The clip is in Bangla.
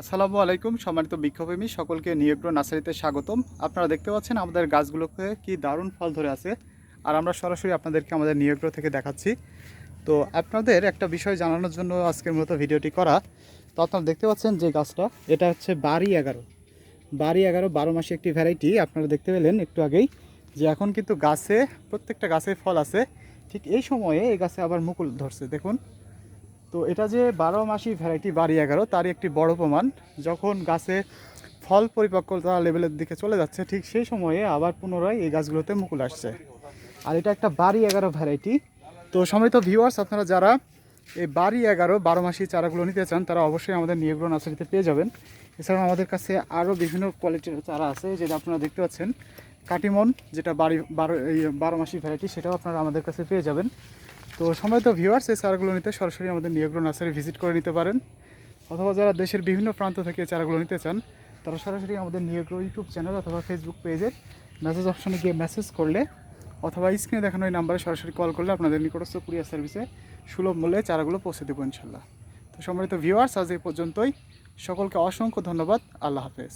আসসালামু আলাইকুম, সম্মানিত বৃক্ষপ্রেমী সকলকে নিয়োগ্র নার্সারিতে স্বাগতম। আপনারা দেখতে পাচ্ছেন আমাদের গাছগুলোকে কি দারুণ ফল ধরে আছে। আর আমরা সরাসরি আপনাদেরকে আমাদের নিয়োগ্র থেকে দেখাচ্ছি। তো আপনাদের একটা বিষয় জানানোর জন্য আজকের মতো ভিডিওটি করা। তো আপনারা দেখতে পাচ্ছেন যে গাছটা, এটা হচ্ছে বাড়ি এগারো। বাড়ি এগারো, বারো মাসে একটি ভ্যারাইটি। আপনারা দেখতে পেলেন একটু আগেই যে এখন কিন্তু গাছে, প্রত্যেকটা গাছে ফল আছে। ঠিক এই সময়ে এই গাছে আবার মুকুল ধরছে। দেখুন তো এটা যে বারো মাসি ভ্যারাইটি বাড়ি এগারো, তারই একটি বড় প্রমাণ। যখন গাছে ফল পরিপক্কতা লেভেলের দিকে চলে যাচ্ছে, ঠিক সেই সময়ে আবার পুনরায় এই গাছগুলোতে মুকুল আসছে। আর এটা একটা বাড়ি এগারো ভ্যারাইটি তো সময়ত ভিউয়ার্স আপনারা যারা এই বাড়ি এগারো, বারো মাসি চারাগুলো নিতে চান, তারা অবশ্যই আমাদের নিয়োগ্র নার্সারিতে পেয়ে যাবেন। এছাড়াও আমাদের কাছে আরও বিভিন্ন কোয়ালিটির চারা আছে, যেটা আপনারা দেখতে পাচ্ছেন। কাটিমন, যেটা বাড়ি, বারো, এই বারো মাসি ভ্যারাইটি সেটাও আপনারা আমাদের কাছে পেয়ে যাবেন। তো সময় তো ভিউয়ার্স এই চারাগুলো নিতে সরাসরি আমাদের নিয়োগ্র নার্সারি ভিজিট করে নিতে পারেন। অথবা যারা দেশের বিভিন্ন প্রান্ত থেকে চারাগুলো নিতে চান, তারা সরাসরি আমাদের নিয়োগ্র ইউটিউব চ্যানেল অথবা ফেসবুক পেজের মেসেজ অপশনে গিয়ে মেসেজ করলে অথবা স্ক্রিনে দেখানো এই নাম্বারে সরাসরি কল করলে আপনাদের নিকটস্থ কুরিয়ার সার্ভিসে সুলভ মূল্যে চারাগুলো পৌঁছে দেবো ইনশাল্লাহ। তো সম্মানিত ভিউয়ার্স আজ এই পর্যন্তই। সকলকে অসংখ্য ধন্যবাদ। আল্লাহ হাফেজ।